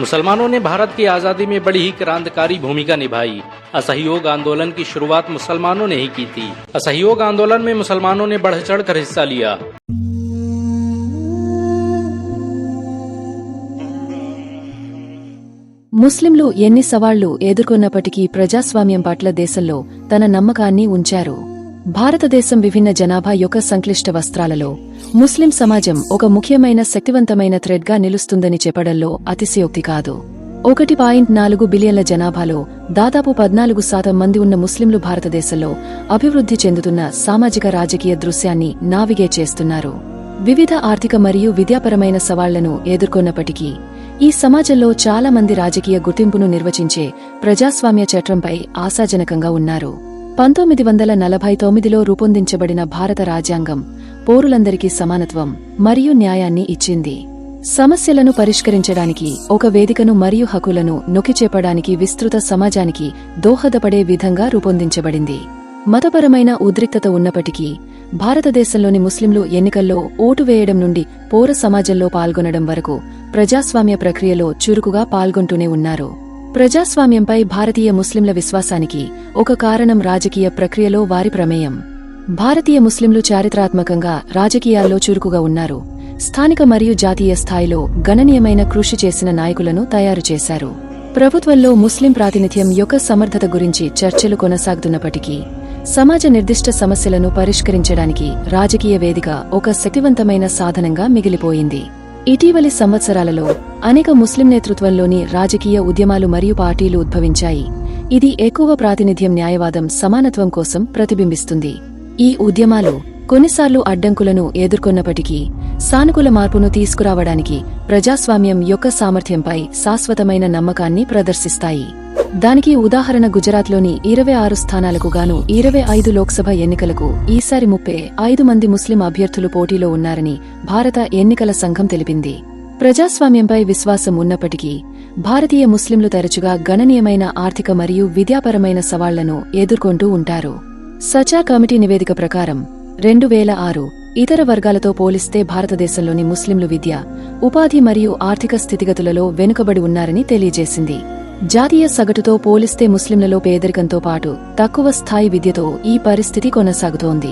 मुसलमानों ने भारत की आजादी में बड़ी ही क्रांतिकारी भूमिका निभाई असहयोग आंदोलन की शुरुआत मुसलमानों ने ही की थी असहयोग आंदोलन में मुसलमानों ने बढ़ चढ़ कर हिस्सा लिया ముస్లింలు ఎన్ని సవాళ్లు ఎదుర్కొన్నప్పటికీ ప్రజాస్వామ్యం పట్ల దేశంలో తన నమ్మకాన్ని ఉంచారు భారతదేశం విభిన్న జనాభా యొక్క సంక్లిష్ట వస్త్రాలలో ముస్లిం సమాజం ఒక ముఖ్యమైన శక్తివంతమైన థ్రెడ్గా నిలుస్తుందని చెప్పడంలో అతిశయోక్తి కాదు. ఒకటి పాయింట్ నాలుగు బిలియన్ల జనాభాలో దాదాపు పద్నాలుగు శాతం మంది ఉన్న ముస్లింలు భారతదేశంలో అభివృద్ధి చెందుతున్న సామాజిక రాజకీయ దృశ్యాన్ని నావిగేట్ చేస్తున్నారు. వివిధ ఆర్థిక మరియు విద్యాపరమైన సవాళ్ళను ఎదుర్కొన్నప్పటికీ ఈ సమాజంలో చాలా మంది రాజకీయ గుర్తింపును నిర్వచించే ప్రజాస్వామ్య చట్టంపై ఆశాజనకంగా ఉన్నారు. పంతొమ్మిది వందల నలభై తొమ్మిదిలో రూపొందించబడిన భారత రాజ్యాంగం పౌరులందరికీ సమానత్వం మరియు న్యాయాన్ని ఇచ్చింది. సమస్యలను పరిష్కరించడానికి ఒక వేదికను మరియు హక్కులను నొక్కిచేపడానికి విస్తృత సమాజానికి దోహదపడే విధంగా రూపొందించబడింది. మతపరమైన ఉద్రిక్తత ఉన్నప్పటికీ భారతదేశంలోని ముస్లింలు ఎన్నికల్లో ఓటు వేయడం నుండి పౌర సమాజంలో పాల్గొనడం వరకు ప్రజాస్వామ్య ప్రక్రియలో చురుకుగా పాల్గొంటూనే ఉన్నారు. ప్రజాస్వామ్యంపై భారతీయ ముస్లింల విశ్వాసానికి ఒక కారణం రాజకీయ ప్రక్రియలో వారి ప్రమేయం. భారతీయ ముస్లింలు చారిత్రాత్మకంగా రాజకీయాల్లో చురుకుగా ఉన్నారు. స్థానిక మరియు జాతీయ స్థాయిలో గణనీయమైన కృషి చేసిన నాయకులను తయారు చేశారు. ప్రభుత్వంలో ముస్లిం ప్రాతినిధ్యం యొక్క సమర్థత గురించి చర్చలు కొనసాగుతున్నప్పటికీ సమాజ నిర్దిష్ట సమస్యలను పరిష్కరించడానికి రాజకీయ వేదిక ఒక శక్తివంతమైన సాధనంగా మిగిలిపోయింది. ఇటీవలి సంవత్సరాలలో అనేక ముస్లిం నేతృత్వంలోని రాజకీయ ఉద్యమాలు మరియు పార్టీలు ఉద్భవించాయి. ఇది ఎక్కువ ప్రాతినిధ్యం న్యాయవాదం సమానత్వం కోసం ప్రతిబింబిస్తుంది. ఈ ఉద్యమాలు కొన్నిసార్లు అడ్డంకులను ఎదుర్కొన్నప్పటికీ సానుకూల మార్పును తీసుకురావడానికి ప్రజాస్వామ్యం యొక్క సామర్థ్యంపై శాశ్వతమైన నమ్మకాన్ని ప్రదర్శిస్తాయి. దానికి ఉదాహరణ గుజరాత్లోని ఇరవై ఆరు స్థానాలకు గాను ఇరవై ఐదు లోక్సభ ఎన్నికలకు ఈసారి ముప్పై ఐదు మంది ముస్లిం అభ్యర్థులు పోటీలో ఉన్నారని భారత ఎన్నికల సంఘం తెలిపింది. ప్రజాస్వామ్యంపై విశ్వాసం ఉన్నప్పటికీ భారతీయ ముస్లింలు తరచుగా గణనీయమైన ఆర్థిక మరియు విద్యాపరమైన సవాళ్ళను ఎదుర్కొంటూ ఉంటారు. సచా కమిటీ నివేదిక ప్రకారం రెండు వేల ఆరు ఇతర వర్గాలతో పోలిస్తే భారతదేశంలోని ముస్లింలు విద్య ఉపాధి మరియు ఆర్థిక స్థితిగతులలో వెనుకబడి ఉన్నారని తెలియజేసింది. జాతీయ సగటుతో పోలిస్తే ముస్లింలలో పేదరికంతో పాటు తక్కువ స్థాయి విద్యతో ఈ పరిస్థితి కొనసాగుతోంది.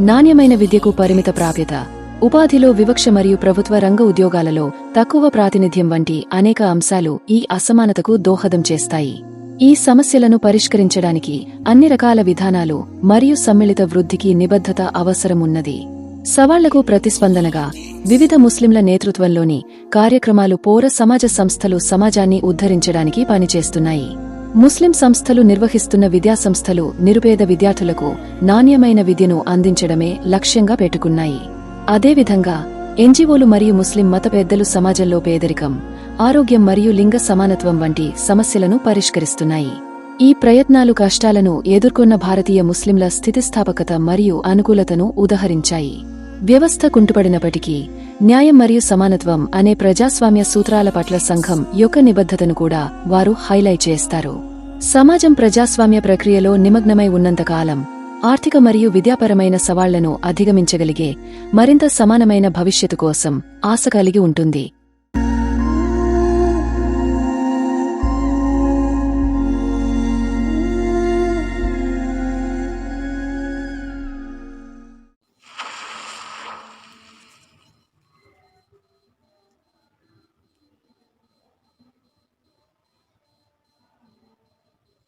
నాణ్యమైన విద్యకు పరిమిత ప్రాప్యత ఉపాధిలో వివక్ష మరియు ప్రభుత్వ రంగ ఉద్యోగాలలో తక్కువ ప్రాతినిధ్యం వంటి అనేక అంశాలు ఈ అసమానతకు దోహదం చేస్తాయి. ఈ సమస్యలను పరిష్కరించడానికి అన్ని రకాల విధానాలు మరియు సమ్మిళిత వృద్ధికి నిబద్ధత అవసరమున్నది. సవాళ్ళకు ప్రతిస్పందనగా వివిధ ముస్లింల నేతృత్వంలోని కార్యక్రమాలు పౌర సమాజ సంస్థలు సమాజాన్ని ఉద్ధరించడానికి పనిచేస్తున్నాయి. ముస్లిం సంస్థలు నిర్వహిస్తున్న విద్యాసంస్థలు నిరుపేద విద్యార్థులకు నాణ్యమైన విద్యను అందించడమే లక్ష్యంగా పెట్టుకున్నాయి. అదేవిధంగా ఎన్జీఓలు మరియు ముస్లిం మత పెద్దలు సమాజంలో పేదరికం ఆరోగ్యం మరియు లింగ సమానత్వం వంటి సమస్యలను పరిష్కరిస్తున్నాయి. ఈ ప్రయత్నాలు కష్టాలను ఎదుర్కొన్న భారతీయ ముస్లింల స్థితిస్థాపకత మరియు అనుకూలతను ఉదహరించాయి. వ్యవస్థ కుంటుపడినప్పటికీ న్యాయం మరియు సమానత్వం అనే ప్రజాస్వామ్య సూత్రాల పట్ల సంఘం యొక్క నిబద్ధతను కూడా వారు హైలైట్ చేస్తారు. సమాజం ప్రజాస్వామ్య ప్రక్రియలో నిమగ్నమై ఉన్నంతకాలం ఆర్థిక మరియు విద్యాపరమైన సవాళ్ళను అధిగమించగలిగే మరింత సమానమైన భవిష్యత్తు కోసం ఆశ కలిగి ఉంటుంది.